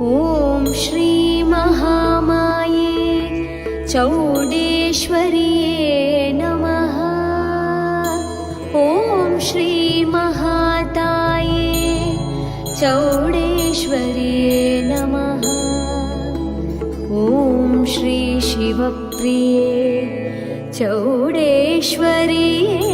ॐ श्रीमहामाये चौडेश्वर्ये नमः। ॐ श्रीमहाताये चौडेश्वर्ये नमः। ॐ श्रीशिवप्रिये चौडेश्वर्ये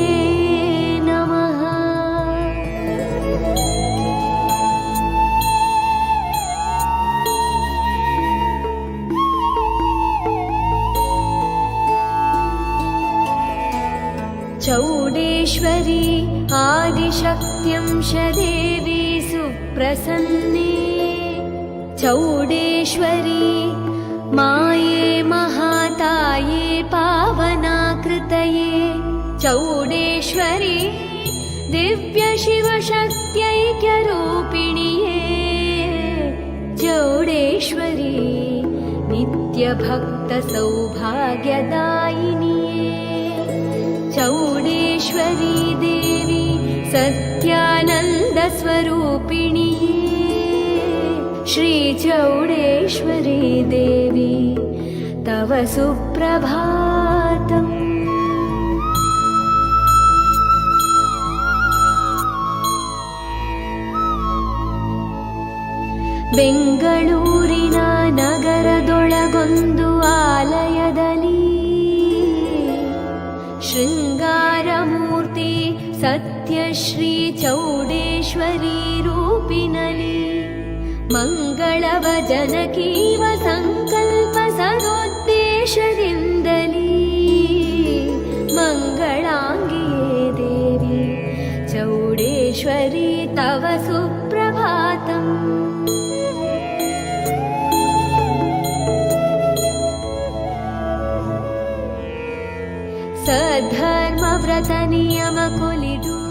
चौडेश्वरी आदिशक्त्यंश देवी सुप्रसन्ने। चौडेश्वरी माये महाताये पावनाकृतये। चौडेश्वरी दिव्यशिवशक्त्यैक्यरूपिणिये। चौडेश्वरी नित्यभक्तसौभाग्यदायिनिये चौडेश्वरी देवी सत्यानन्दस्वरूपिणी श्रीचौडेश्वरी देवी तव सुप्रभातम् ಬೆಂಗಳೂರಿನ ನಗರದೊಳಗೊಂದು मूर्ति सत्यश्री चौडेश्वरीरूपिनलि मङ्गलवजनकीव सङ्कल्प सरोद्देशदिन्दली मङ्गलाङ्गे देवी चौडेश्वरी तव सुप्रभातम् सद्धर्मव्रतनियमकुलिदू